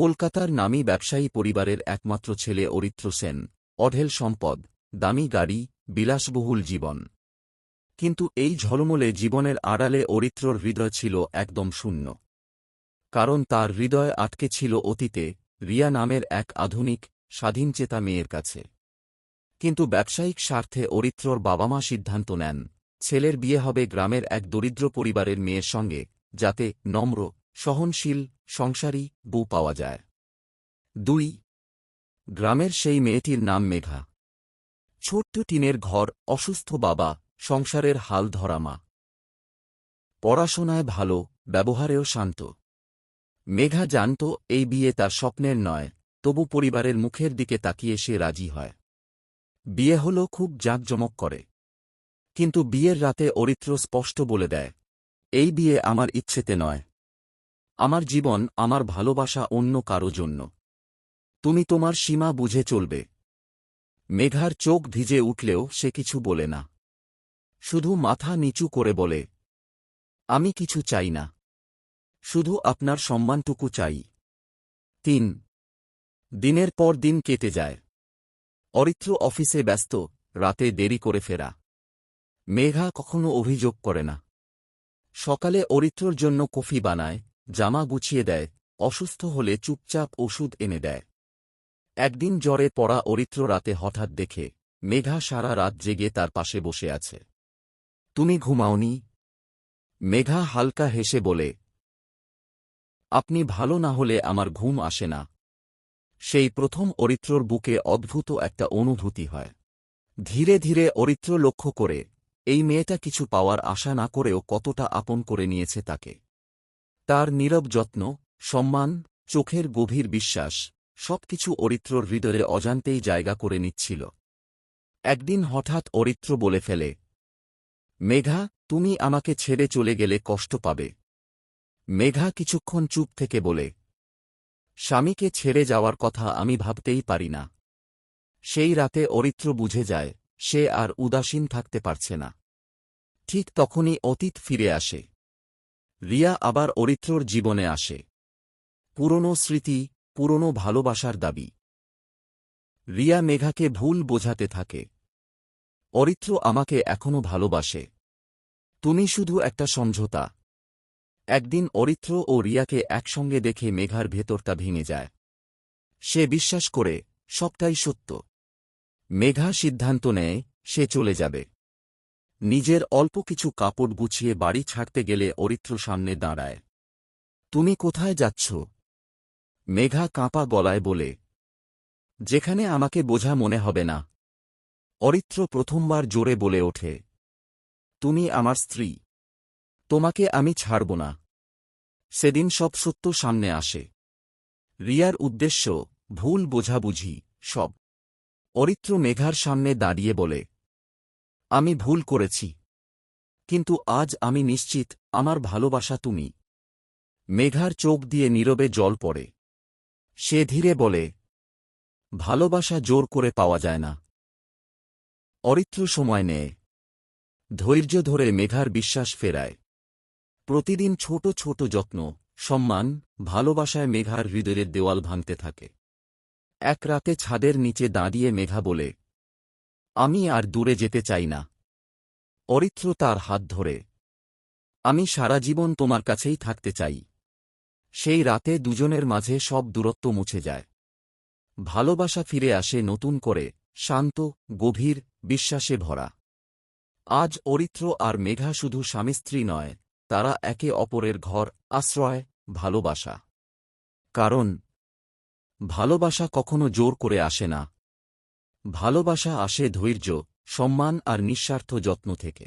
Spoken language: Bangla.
কলকাতার নামী ব্যবসায়ী পরিবারের একমাত্র ছেলে অরিত্র সেন, অঢেল সম্পদ, দামি গাড়ি, বিলাসবহুল জীবন। কিন্তু এই ঝলমলে জীবনের আড়ালে অরিত্রর হৃদয় ছিল একদম শূন্য। কারণ তার হৃদয় আটকে ছিল অতীতে, রিয়া নামের এক আধুনিক স্বাধীনচেতা মেয়ের কাছে। কিন্তু ব্যবসায়িক স্বার্থে অরিত্রর বাবা মা সিদ্ধান্ত নেন, ছেলের বিয়ে হবে গ্রামের এক দরিদ্র পরিবারের মেয়ের সঙ্গে, যাতে নম্র সহনশীল, সংসারী বউ পাওয়া যায়। দুই, গ্রামের সেই মেয়েটির নাম মেঘা। ছোট্ট টিনের ঘর, অসুস্থ বাবা, সংসারের হাল ধরা মা। পড়াশোনায় ভালো, ব্যবহারেও শান্ত। মেঘা জানত, এই বিয়ে তার স্বপ্নের নয়, তবু পরিবারের মুখের দিকে তাকিয়ে সে রাজি হয়। বিয়ে হল খুব জাঁকজমক করে। কিন্তু বিয়ের রাতে অরিত্র স্পষ্ট বলে দেয়, এই বিয়ে আমার ইচ্ছেতে নয় আমার জীবন, আমার ভালোবাসা অন্য কারও জন্য। তুমি তোমার সীমা বুঝে চলবে। মেঘার চোখ ভিজে উঠলেও সে কিছু বলে না। শুধু মাথা নিচু করে বলে, আমি কিছু চাই না। শুধু আপনার সম্মানটুকু চাই। তিন, দিনের পর দিন কেটে যায়। অরিত্র অফিসে ব্যস্ত, রাতে দেরি করে ফেরা। মেঘা কখনো অভিযোগ করে না। সকালে অরিত্রর জন্য কফি বানায় জামা গুছিয়ে দেয়, অসুস্থ হলে চুপচাপ ওষুধ এনে দেয়। একদিন জ্বরে পড়া অরিত্র রাতে হঠাৎ দেখে, মেঘা সারা রাত জেগে তার পাশে বসে আছে। তুমি ঘুমাওনি? মেঘা হালকা হেসে বলে, আপনি ভালো না হলে আমার ঘুম আসে না। সেই প্রথম অরিত্রর বুকে অদ্ভুত একটা অনুভূতি হয়। ধীরে ধীরে অরিত্র লক্ষ্য করে, এই মেয়েটা কিছু পাওয়ার আশা না করেও কতটা আপন করে নিয়েছে তাকে। তার নীরব যত্ন, সম্মান, চোখের গভীর বিশ্বাস, সবকিছু অরিত্রর হৃদয়ে অজান্তেই জায়গা করে নিচ্ছিল। একদিন হঠাৎ অরিত্র বলে ফেলে, মেঘা, তুমি আমাকে ছেড়ে চলে গেলে কষ্ট পাবে। মেঘা কিছুক্ষণ চুপ থেকে বলে, স্বামীকে ছেড়ে যাওয়ার কথা আমি ভাবতেই পারি না। সেই রাতে অরিত্র বুঝে যায়, সে আর উদাসীন থাকতে পারছে না। ঠিক তখনই অতীত ফিরে আসে। রিয়া আবার অরিত্রর জীবনে আসে। পুরনো স্মৃতি, পুরনো ভালোবাসার দাবি। রিয়া মেঘাকে ভুল বোঝাতে থাকে। অরিত্র আমাকে এখনও ভালোবাসে। তুমি শুধু একটা সমঝোতা। একদিন অরিত্র ও রিয়াকে একসঙ্গে দেখে মেঘার ভেতরটা ভেঙে যায়। সে বিশ্বাস করে, সবটাই সত্য। মেঘা সিদ্ধান্ত নেয়, সে চলে যাবে। নিজের অল্প কিছু কাপড় গুছিয়ে বাড়ি ছাড়তে গেলে অরিত্র সামনে দাঁড়ায়। তুমি কোথায় যাচ্ছ? মেঘা কাঁপা গলায় বলে। যেখানে আমাকে বোঝা মনে হবে না। অরিত্র প্রথমবার জোরে বলে ওঠে। তুমি আমার স্ত্রী। তোমাকে আমি ছাড়ব না। সেদিন সব সত্য সামনে আসে। রিয়ার উদ্দেশ্য, ভুল বোঝাবুঝি, সব। অরিত্র মেঘার সামনে দাঁড়িয়ে বলে। আমি ভুল করেছি। কিন্তু আজ আমি নিশ্চিত, আমার ভালোবাসা তুমি। মেঘার চোখ দিয়ে নীরবে জল পড়ে। সে ধীরে বলে, ভালোবাসা জোর করে পাওয়া যায় না। অরিত্র সময় নেয়। ধৈর্য ধরে মেঘার বিশ্বাস ফেরায়। প্রতিদিন ছোট ছোট যত্ন, সম্মান, ভালোবাসায় মেঘার হৃদয়ের দেওয়াল ভাঙতে থাকে। এক রাতে ছাদের নিচে দাঁড়িয়ে মেঘা বলে আমি আর দূরে যেতে চাই না। অরিত্র তার হাত ধরে। আমি সারা জীবন তোমার কাছেই থাকতে চাই। সেই রাতে দুজনের মাঝে সব দূরত্ব মুছে যায়। ভালোবাসা ফিরে আসে নতুন করে, শান্ত, গভীর, বিশ্বাসে ভরা। আজ অরিত্র আর মেঘা শুধু স্বামী স্ত্রী নয়, তারা একে অপরের ঘর, আশ্রয়, ভালোবাসা। কারণ, ভালোবাসা কখনো জোর করে আসে না। ভালোবাসা আসে ধৈর্য সম্মান আর নিঃস্বার্থ যত্ন থেকে।